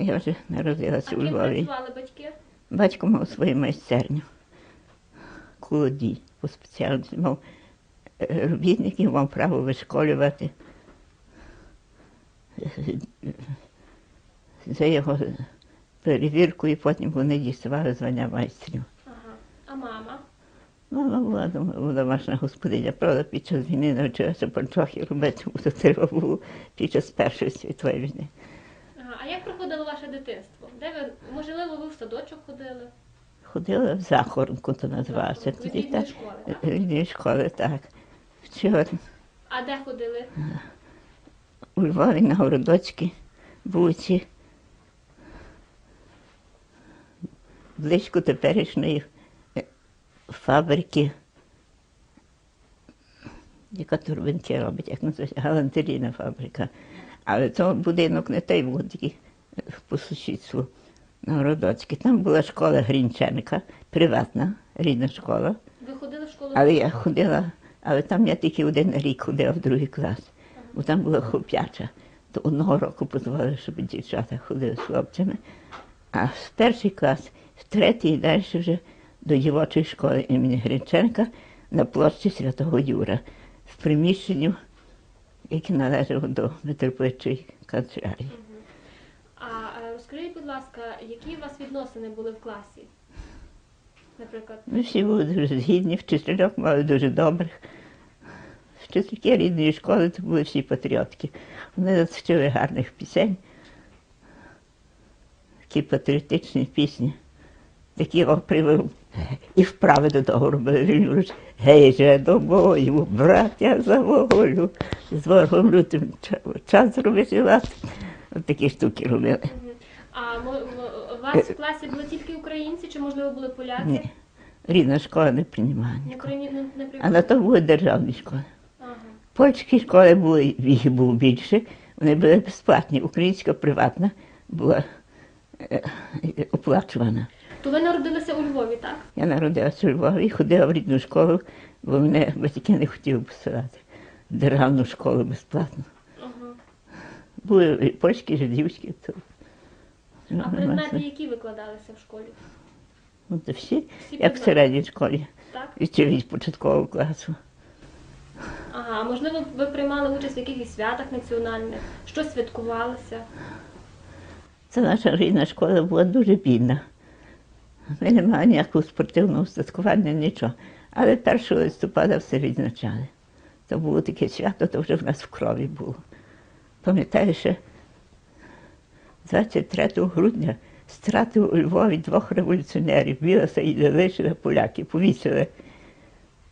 Я вже народилася у Львові. працювали батьки? Батько мав свою майстерню. Колодій по спеціальності мав е, робітників, мав право вишколювати. За його перевіркою потім вони діставали звання майстрів. Ага. А мама? Мама була, дома- була домашня господиня, правда, під час війни навчилася панчохи робити, бо це треба було під час Першої світової війни. Ага. А як проходило ваше дитинство? Де ви, можливо, ви в садочок ходили? Ходила в Захоронку, то називався. Від Тоді рідної школи, так? рідної школи, так. Вчила А де ходили? у Львові на Городоцькій вулиці, близько теперішньої е, фабрики, яка турбинки робить, як називається, галантерійна фабрика. Але то будинок не той був такий по сусідству на Городоцькій. Там була школа Грінченка, приватна, рідна школа. Ви ходили в школу? Але я ходила, але там я тільки один рік ходила в другий клас, бо там була хлоп'яча. То одного року дозволили, щоб дівчата ходили з хлопцями. А в перший клас, в третій і далі вже до дівочої школи імені Гринченка на площі Святого Юра, в приміщенні, яке належало до митрополитчої канцелярії. Розкажіть, будь ласка, які у вас відносини були в класі? Наприклад, Ми всі були дуже згідні, вчителів мали дуже добрих. Вчительки рідної школи це були всі патріотки. Вони нас вчили гарних пісень, такі патріотичні пісні, такі оприви і вправи до того робили. Він говорить, гей же до бою, браття за волю, з ворогом лютим час зробити лад. От такі штуки робили. А у вас в класі були тільки українці, чи можливо були поляки? Ні, рідна школа не приймає. Не не, не А на то були державні школи. Ага. Польські школи були, їх було більше, вони були безплатні. Українська приватна була е, е, оплачувана. То ви народилися у Львові, так? Я народилася у Львові, і ходила в рідну школу, бо мене батьки не хотіли посилати державну школу безплатно. Ага. Були польські, жидівські. То, А предмети, які викладалися в школі? ну, то всі, Всі як в предмети, середній школі, так? від від початкового класу. Ага, а можливо, ви приймали участь в якихось святах національних? Що святкувалося? Це наша рідна школа була дуже бідна. Ми не мали ніякого спортивного устаткування, нічого. Але 1 листопада все відзначали. То було таке свято, то вже в нас в крові було. Пам'ятаю, ще 23 грудня стратив у Львові двох революціонерів, Білоса і Лелишина поляки, повісили.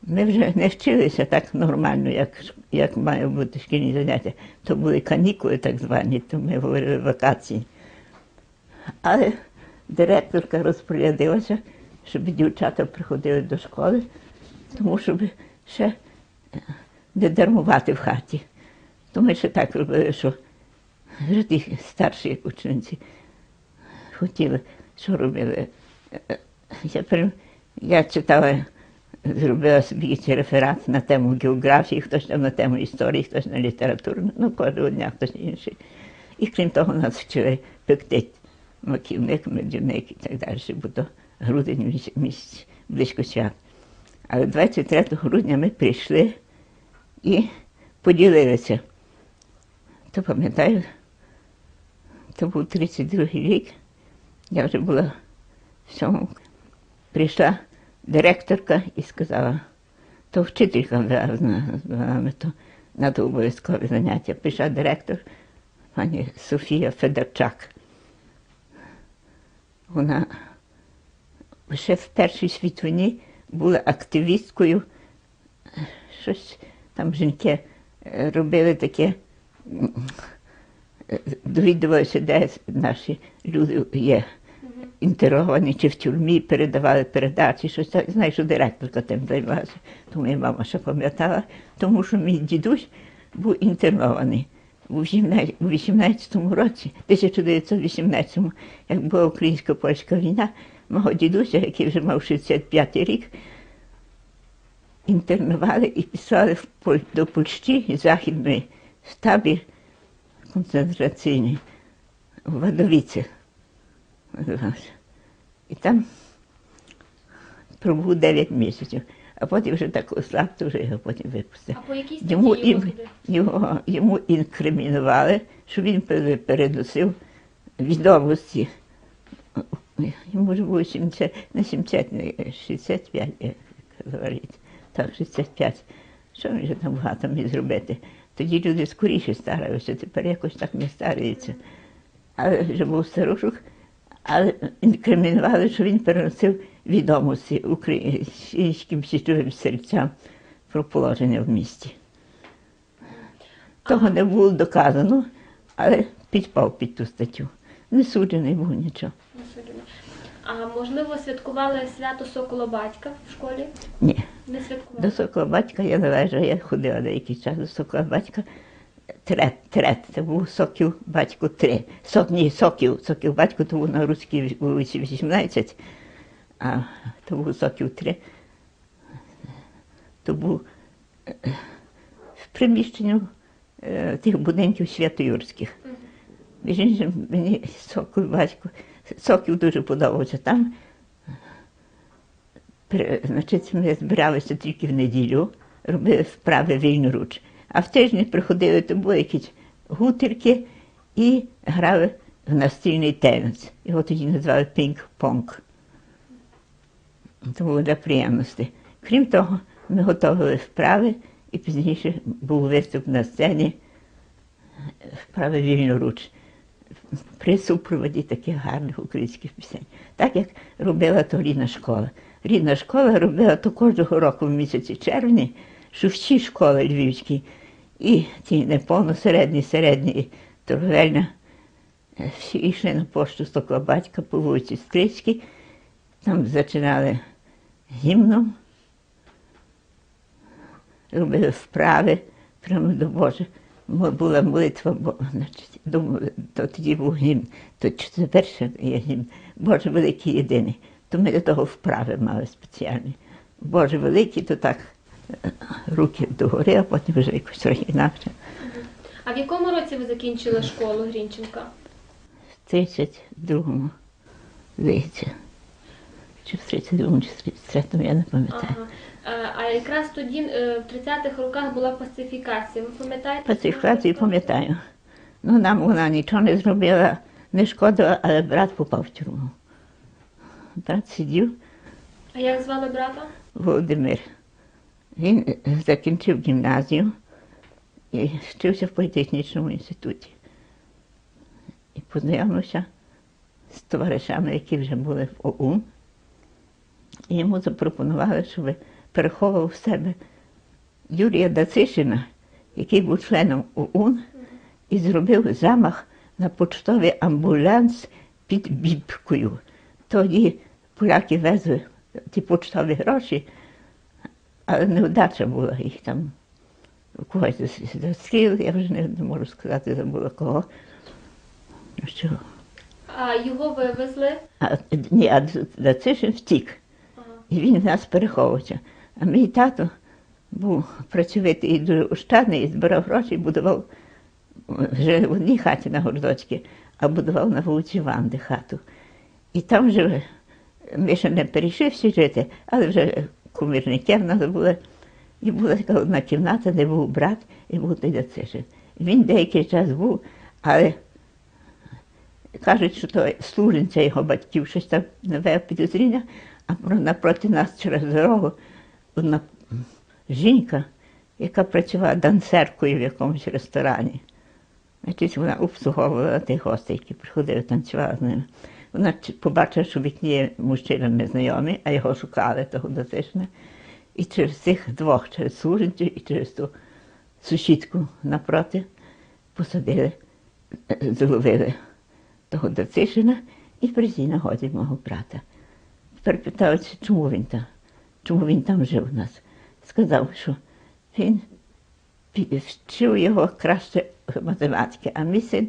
Ми вже не вчилися так нормально, як, як має бути шкільні заняття. То були канікули так звані, то ми говорили вакації. Але директорка розпорядилася, щоб дівчата приходили до школи, тому щоб ще не дармувати в хаті. То ми ще так робили, що вже ті старші учениці хотіли, що робили. Я, я читала, зробила собі якийсь реферат на тему географії, хтось там на тему історії, хтось на літературу, ну кожного дня хтось інший. І крім того, нас вчили пекти маківник, медівник і так далі, бо то грудень міс- місяць близько свят. Але 23 грудня ми прийшли і поділилися. То пам'ятаю, то був 32-й рік, я вже була в сьомому. Прийшла директорка і сказала, то вчителька на- то на обов'язкове заняття. Прийшла директор, пані Софія Федорчак. Вона ще в Першій світовині була активісткою. Щось там жінки е, робили таке, довідувалися, де наші люди є інтеровані чи в тюрмі, передавали передачі, щось так. Знаю, що директорка тим займалася, тому моя мама ще пам'ятала, тому що мій дідусь був інтернований. У 18 у 18-му році, 1918-му, як була українсько-польська війна, мого дідуся, який вже мав 65 рік, інтернували і писали в Поль- до Польщі західної в табір концентраційний в Вадовіці. І там пробув 9 місяців, а потім вже так ослаб, то вже його потім випустив. А по якій статті Йому, його його, йому інкримінували, що він пере- переносив відомості. Йому ж було 70, не 70, не 65, як говорить. Так, 65. Що він же там багато міг зробити? Тоді люди скоріше старалися, тепер якось так не стараються. Але вже був старушок, але інкримінували, що він переносив відомості українським січовим серцям про положення в місті. Того не було доказано, але підпав під ту статтю. Не суджений був нічого. Не. А можливо, святкували свято Сокола батька в школі? Ні. До сокола батька я належала, я ходила деякий час до сокола батька. Трет, трет, це був сокіл батько три. Сок, ні, сокіл, сокіл батько, то був на руській вулиці 18, а то був сокіл три. То був е, в приміщенні е, тих будинків святоюрських. Між іншим, мені сокіл батько, сокіл дуже подобався там. Значить, ми збиралися тільки в неділю, робили вправи вільноруч. А в тиждень приходили, то були якісь гутирки і грали в настільний теніс. Його тоді назвали пінг-понг. То було для приємності. Крім того, ми готували вправи, і пізніше був виступ на сцені вправи вільноруч при супроводі таких гарних українських пісень. Так як робила то рідна школа. Рідна школа робила то кожного року в місяці червні, що всі школи львівські, і ті неповно середні, середні, і е, всі йшли на пошту Стокла батька по вулиці Стрицькій, там зачинали гімном, робили вправи прямо до Боже. Була молитва, бо, значить, думаю, то тоді був гімн, то це перше є гімн. Боже великий єдиний. То ми до того вправи мали спеціальні. Боже великий, то так руки догори, а потім вже якось трохи інакше. А в якому році ви закінчили школу Грінченка? В 32-му, здається. Чи в 32-му, чи в 33-му, я не пам'ятаю. Ага. А якраз тоді в 30-х роках була пацифікація. Ви пам'ятаєте? Пацифікацію пам'ятаю. Ну, нам вона нічого не зробила, не шкодила, але брат попав в тюрму. Брат сидів, А як звали брата? Володимир. Він е, закінчив гімназію і вчився в політехнічному інституті. І познайомився з товаришами, які вже були в ОУН. І йому запропонували, щоб переховував в себе Юрія Дацишина, який був членом ОУН, і зробив замах на поштовий амбуланс під Бібкою. Тоді поляки везли ті поштові гроші, але невдача була їх там. Когось застрілили, я вже не, можу сказати, забула кого. Що? А його вивезли. А, ні, а Дацишин втік. Ага. І він в нас переховувався. А мій тато був працьовитий і дуже ощадний, і збирав гроші, і будував вже в одній хаті на Гордоцькій, а будував на вулиці Ванди хату. І там вже ми ще не перейшли жити, але вже кумирники в нас були. І була така одна кімната, де був брат і був той Дацишин. Він деякий час був, але кажуть, що то служенця його батьків щось там наве підозріння, а напроти нас через дорогу одна жінка, яка працювала дансеркою в якомусь ресторані. Значить, вона обслуговувала тих гостей, які приходили, танцювала з ними. Ч- що в вікні є мужчина незнайомий, а його шукали того дотичне. І через цих двох, через служенців і через ту сусідку напроти, посадили, зловили того Дацишина і при цій нагоді мого брата. Тепер чому він там, чому він там жив у нас. Сказав, що він вчив його краще математики, а мій син,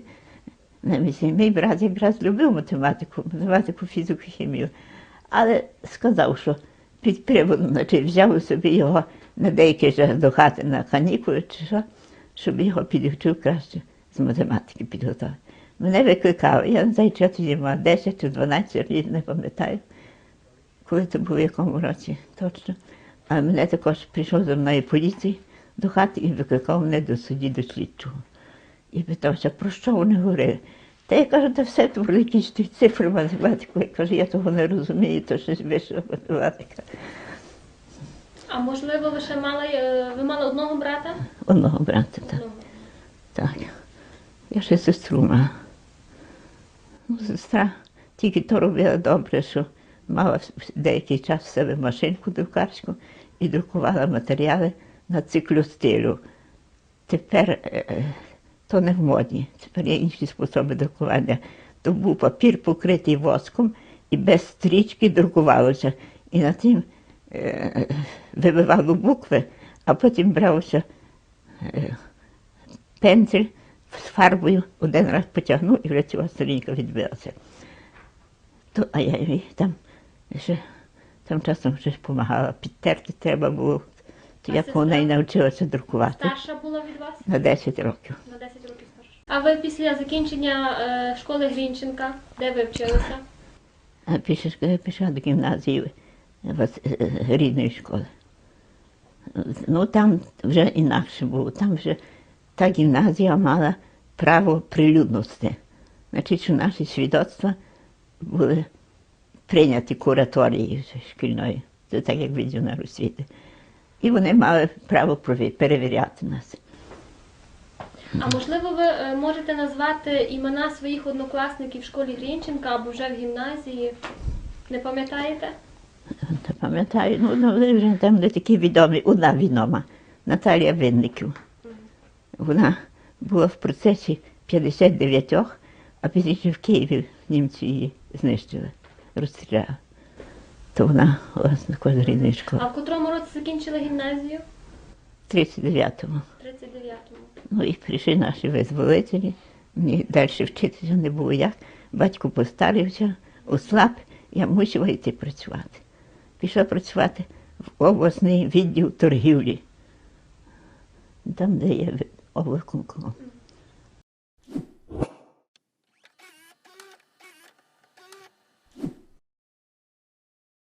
мій брат якраз любив математику, математику, фізику, хімію. Але сказав, що під приводом, значить, взяв собі його на деякий час до хати на канікули, чи що, щоб його підвчив краще з математики підготувати. Мене викликали. Я не знаю, чи я тоді мала 10 чи 12 років, не пам'ятаю, коли це було в якому році точно. А мене також прийшов за мною поліції до хати і викликав мене до судді до слідчого. І питався, про що вони говорили. Та я кажу, та все то ті цифри математику. Я кажу, я того не розумію, то щось вища математика. А можливо, ви ще мали е, ви мали одного брата? Одного брата, так. Одного. Так. Я ще сестру мала. Ну, сестра тільки то робила добре, що мала деякий час в себе машинку друкарську і друкувала матеріали на циклостилю. Тепер е, е, то не в моді, тепер є інші способи друкування. То був папір покритий воском і без стрічки друкувалося. І на тим е, вибивало букви, а потім брався е, пензель з фарбою, один раз потягнув і вже ціла сторінка відбилася. То, а я їй там ще там часом щось допомагала, підтерти треба було. То А я по неї сестра? навчилася друкувати Старша була від вас? на 10 років. На 10 років старша. А ви після закінчення е, школи Грінченка, де ви вчилися? А після школи я пішла до гімназії вас- е, е, рідної школи. Ну там вже інакше було. Там вже та гімназія мала право прилюдності. Значить, що наші свідоцтва були прийняті кураторією шкільної, це так як відділ на освіти. І вони мали право перевіряти нас. А можливо, ви е, можете назвати імена своїх однокласників в школі Грінченка або вже в гімназії? Не пам'ятаєте? Та пам'ятаю, ну, ну вони вже там не такі відомі, одна відома, Наталія Винників. Вона була в процесі 59-х, а пізніше в Києві німці її знищили, розстріляли. То вона власне з. А в котрому році закінчили гімназію? В 39-му. 39-му. Ну і прийшли наші визволителі. Мені далі вчитися не було як. Батько постарився, ослаб, я мусила йти працювати. Пішла працювати в обласний відділ торгівлі, там, де є облаком.